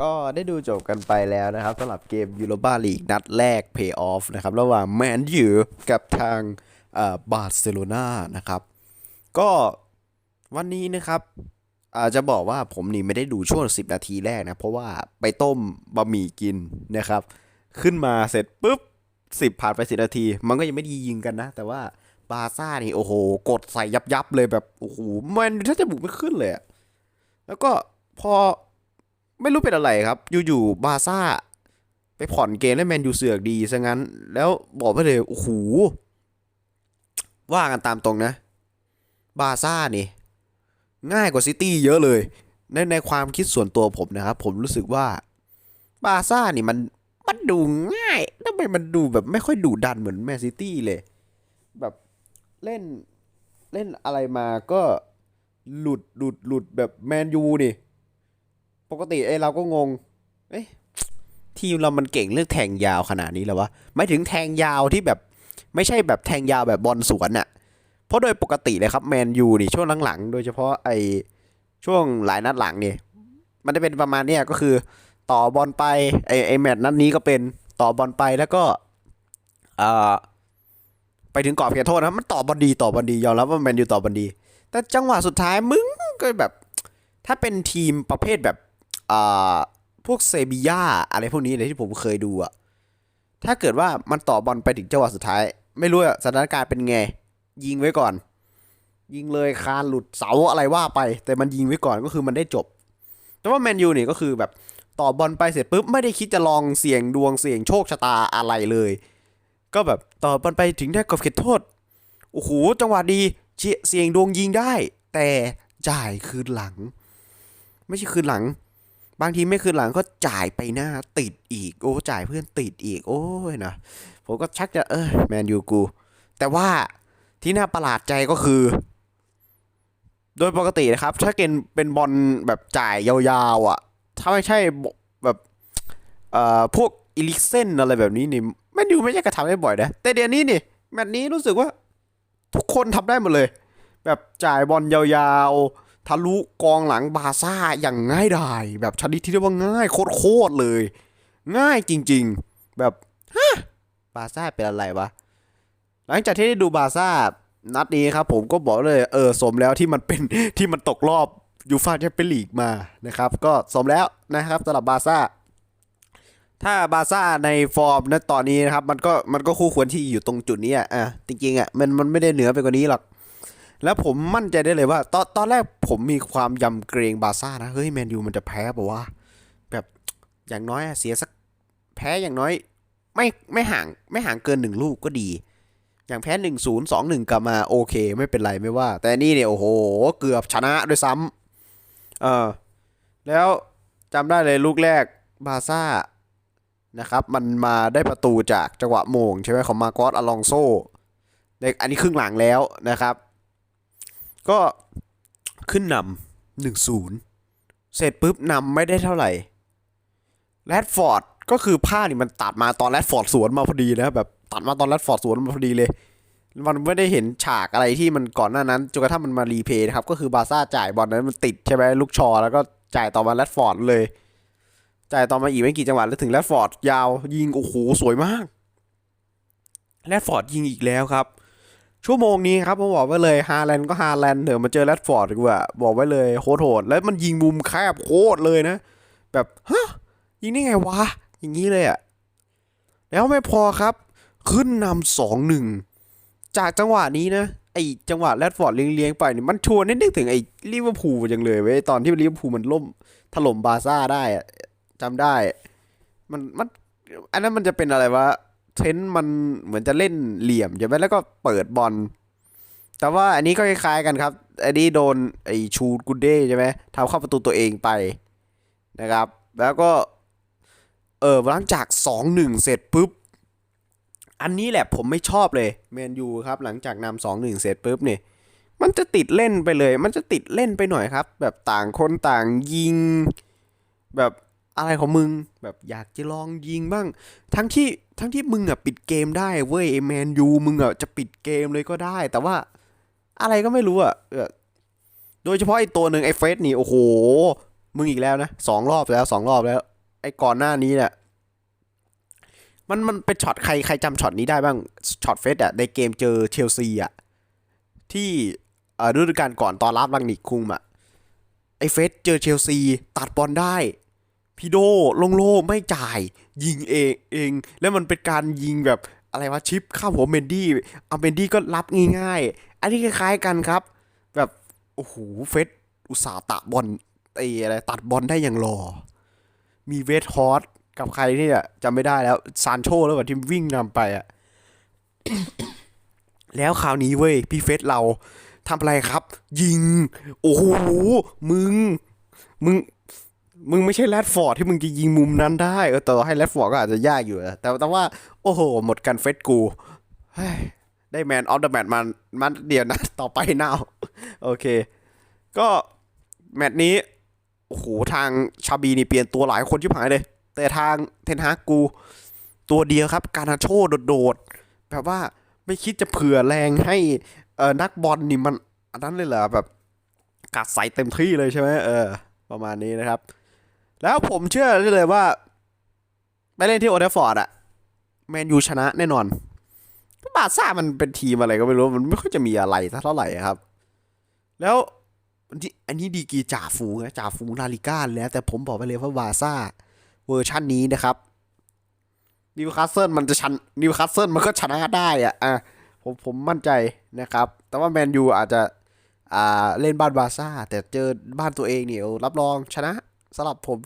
ก็ได้ดูจบกันไปแล้วนะครับสำหรับเกมยูโรปาลีกนัดแรก Pay Off นะครับ ระหว่างแมนยูกับทางบาร์เซโลนานะครับ ก็วันนี้นะครับอาจจะบอกว่าผมนี่ไม่ได้ดูช่วง 10 นาทีแรกนะ เพราะว่าไปต้มบะหมี่กินนะครับ ขึ้นมาเสร็จปุ๊บ 10 ผ่านไป 10 นาที มันก็ยังไม่ดียิงกันนะ แต่ว่าบาซ่านี่โอ้โห กดใส่ยับยับเลยแบบ โอ้โหแมันถ้าจะบุกไม่ขึ้นเลยแล้วก็พอ ไม่รู้เป็นอะไรครับ อยู่ๆบาซ่า ไปผ่อนเกมแล้วแมนยูเสือกดีซะงั้น แล้วบอกไปเลยโอ้โหว่ากันตามตรงนะ บาซ่านี่ ง่ายกว่าซิตี้เยอะเลย ในในความคิดส่วนตัวผมนะครับ ผมรู้สึกว่า บาซ่านี่มันมันดูง่ายทำไมมันดูแบบไม่ค่อยดุดันเหมือนแมนซิตี้เลย แบบเล่นเล่นอะไรมาก็หลุดหลุดหลุดแบบแมนยูนี่ ปกติไอ้เราก็งง เอ๊ะทีมเรามันเก่งเรื่องแทงยาวขนาดนี้แล้ววะไม่ถึงแทงยาวที่แบบไม่ใช่แบบแทงยาวแบบบอลสวนอะเพราะโดยปกติเลยครับแมนยูนี่ช่วงหลังๆ โดยเฉพาะไอช่วงหลายนัดหลังเนี่ย มันจะเป็นประมาณเนี้ยก็คือ ต่อบอลไปไอไอแมตช์นัดนี้ก็เป็นต่อบอลไปแล้วก็เอ่อไปถึงกรอบเขตโทษนะมันต่อบอลดีต่อบอลดียอมรับว่าแมนยูต่อบอลดี แต่จังหวะสุดท้ายมึงก็แบบ ถ้าเป็นทีมประเภทแบบ อ่าพวกเซบียาอะไรพวกนี้เลยที่ผมเคยดูอะถ้าเกิดว่ามันต่อบอลไปถึงจังหวะสุดท้าย ไม่รู้อะสถานการณ์เป็นไง ยิงไว้ก่อน ยิงเลยคานหลุดเสาอะไรว่าไป แต่มันยิงไว้ก่อนก็คือมันได้จบ แต่ว่าแมนยูนี่ก็คือแบบต่อบอลไปเสร็จปุ๊บไม่ได้คิดจะลองเสี่ยงดวงเสี่ยงโชคชะตาอะไรเลย ก็แบบต่อบอลไปถึงได้กบเขตโทษโอ้โหจังหวะดีเชี่ยเสี่ยงดวงยิงได้ แต่จ่ายคืนหลัง ไม่ใช่คืนหลัง บางทีไม่คืนหลังก็จ่ายไปหน้าติดอีก โอ้จ่ายเพื่อนติดอีก โอ้ยนะผมก็ชักจะเออแมนยูกู แต่ว่าที่น่าประหลาดใจก็คือ โดยปกตินะครับ ถ้าเกิดเป็นบอลแบบจ่ายยาวๆอะ ถ้าไม่ใช่แบบเอ่อพวกอิลิกเซนอะไรแบบนี้นี่แมนยูไม่ใช่กระทำได้บ่อยนะ แต่เดี๋ยวนี้นี่แมตช์นี้รู้สึกว่า ทุกคนทำได้หมดเลย แบบจ่ายบอลยาวๆ ทะลุกองหลังบาซ่าอย่างง่ายดายแบบชนิดที่เรียกว่าง่ายโคตรเลย ง่ายจริง ๆ แบบฮะบาซ่าเป็นอะไรวะหลังจากที่ได้ดูบาซ่านัดนี้ครับ ผมก็บอกเลยเออสมแล้วที่มันเป็นที่มันตกรอบยูฟ่าแชมเปี้ยนลีกมานะครับ ก็สมแล้วนะครับสำหรับบาซ่าถ้าบาซ่าในฟอร์มณตอนนี้นะครับ มันก็มันก็คู่ควรที่อยู่ตรงจุดนี้อะจริงๆอะมันมันไม่ได้เหนือไปกว่านี้หรอก แล้วผมมั่นใจได้เลยว่า ตอนตอนแรกผมมีความยำเกรงบาซ่านะ เฮ้ยแมนยูมันจะแพ้ปะวะแบบอย่างน้อยเสียสักแพ้อย่างน้อย ไม่ไม่ห่างไม่ห่างเกินหนึ่งลูกก็ดี อย่างแพ้หนึ่งศูนย์สองหนึ่งกลับมาโอเค ไม่เป็นไรไม่ว่า แต่นี่เนี่ยโอ้โห เกือบชนะด้วยซ้ำเออแล้วจำได้เลยลูกแรกบาซ่านะครับ มันมาได้ประตูจากจังหวะโมง ใช่ไหมของมาโกสอลองโซในอันนี้ครึ่งหลังแล้วนะครับ ก็ขึ้นนำหนึ่งศูนย์เสร็จปุ๊บนำไม่ได้เท่าไหร่แรดฟอร์ดก็คือผ้านี่มันตัดมาตอนแรดฟอร์ดสวนมาพอดีนะแบบตัดมาตอนแรดฟอร์ดสวนมาพอดีเลย มันไม่ได้เห็นฉากอะไรที่มันก่อนหน้านั้นจนกระทั่งมันมารีเพย์นะครับ ก็คือบาซ่าจ่ายบอลนั้นมันติดใช่ไหมลูกชอแล้วก็จ่ายต่อมาแรดฟอร์ดเลย จ่ายต่อมาอีกไม่กี่จังหวะแล้วถึงแรดฟอร์ดยาวยิงโอ้โหสวยมากแรดฟอร์ดยิงอีกแล้วครับ ชั่วโมงนี้ครับผมบอกไว้เลยฮาแลนด์ก็ฮาแลนด์เถอะมาเจอแรดฟอร์ดดีกว่าบอกไว้เลยโคตรโหดแล้วมันยิงมุมแคบโคตรเลยนะ แบบฮะยิงได้ไงวะ อย่างนี้เลยอะแล้วไม่พอครับ ขึ้นนำสองหนึ่งจากจังหวะนี้นะไอจังหวะแรดฟอร์ดเลี้ยงๆไปนี่มันชวนนึกถึงไอลิเวอร์พูลจังเลยเว้ยตอนที่ลิเวอร์พูลมันล่มถล่มบาซ่าได้อะจำได้ มันมันอันนั้นมันจะเป็นอะไรวะ เทรนต์มันเหมือนจะเล่นเหลี่ยมใช่ไหมแล้วก็เปิดบอลแต่ว่าอันนี้ก็คล้ายๆกันครับ อันนี้โดนไอชูกูเด้ใช่ไหมทำเข้าประตูตัวเองไปนะครับ แล้วก็ เออหลังจาก 2-1 เสร็จปุ๊บ อันนี้แหละผมไม่ชอบเลยแมนยูครับ หลังจากนำสองหนึ่งเสร็จปุ๊บเนี่ย มันจะติดเล่นไปเลย มันจะติดเล่นไปหน่อยครับ แบบต่างคนต่างยิง แบบ อะไรของมึงแบบอยากจะลองยิงบ้าง ทั้งที่ทั้งที่มึงอะปิดเกมได้เว้ยแมนยูมึงอะจะปิดเกมเลยก็ได้ แต่ว่าอะไรก็ไม่รู้อะโดยเฉพาะไอ้ตัวหนึ่งไอ้เฟสนี่โอ้โห มึงอีกแล้วนะสองรอบแล้วสองรอบแล้ว ไอ้ก่อนหน้านี้เนี่ยมันมันเป็นช็อตใครใครจำช็อตนี้ได้บ้างช็อตเฟสอะในเกมเจอเชลซีอะที่อ่อฤดูกาลก่อนตอนรับลังนิกคุมอะไอ้เฟสเจอเชลซีตัดบอลได้ พี่โดลงโลไม่จ่าย ยิงเองเอง แล้วมันเป็นการยิงแบบอะไรวะชิปข้าหัวเมนดี้เอาเมนดี้ก็รับง่ายๆ อันนี้คล้ายๆกันครับ แบบโอ้โหเฟสอุตสาตะบอลไอ้อะไรตัดบอลได้อย่างหล่อมีเวทฮอสกับใครเนี่ยจำไม่ได้แล้วซานโชแล้วแบบที่วิ่งนำไปอะแล้วคราวนี้เว้ยพี่เฟสเราทำอะไรครับ ยิง โอ้โหมึง มึง มึงไม่ใช่แรดฟอร์ดที่มึงจะยิงมุมนั้นได้เออแต่ว่าให้แรดฟอร์ดก็อาจจะยากอยู่นะแต่แต่ว่า โอ้โห หมดกันเฟสกูได้แมนออฟเดอะแมตมันมันเดียวนะต่อไปนาวโอเค ก็ แมตช์นี้โอ้โหทางชาบีนี่เปลี่ยนตัวหลายคนชิบหายเลย แต่ทางเทนฮากกู ตัวเดียวครับ การนาโชโดดๆแบบว่าไม่คิดจะเผื่อแรงให้เออนักบอลนี่มันอันนั้นเลยเหรอแบบกัดใส่เต็มที่เลยใช่ไหมเออ ประมาณนี้นะครับ แล้วผมเชื่อได้เลยว่า ไปเล่นที่โอเทฟอร์ดอะแมนยูชนะแน่นอนบาร์ซ่ามันเป็นทีมอะไรก็ไม่รู้ มันไม่ค่อยจะมีอะไรสักเท่าไหร่ครับ แล้วอันนี้อันนี้ดีกีจ่าฝูงนะจ่าฝูงลาลิก้าแล้ว แต่ผมบอกไปเลยว่าบาร์ซ่าเวอร์ชันนี้นะครับนิวคาสเซิลมันจะชันนิวคาสเซิลมันก็ชนะได้อะอะผมผมมั่นใจนะครับ แต่ว่าแมนยูอาจจะอ่าเล่นบ้านบาร์ซ่าแต่เจอบ้านตัวเองเนี่ยรับรองชนะสำหรับผม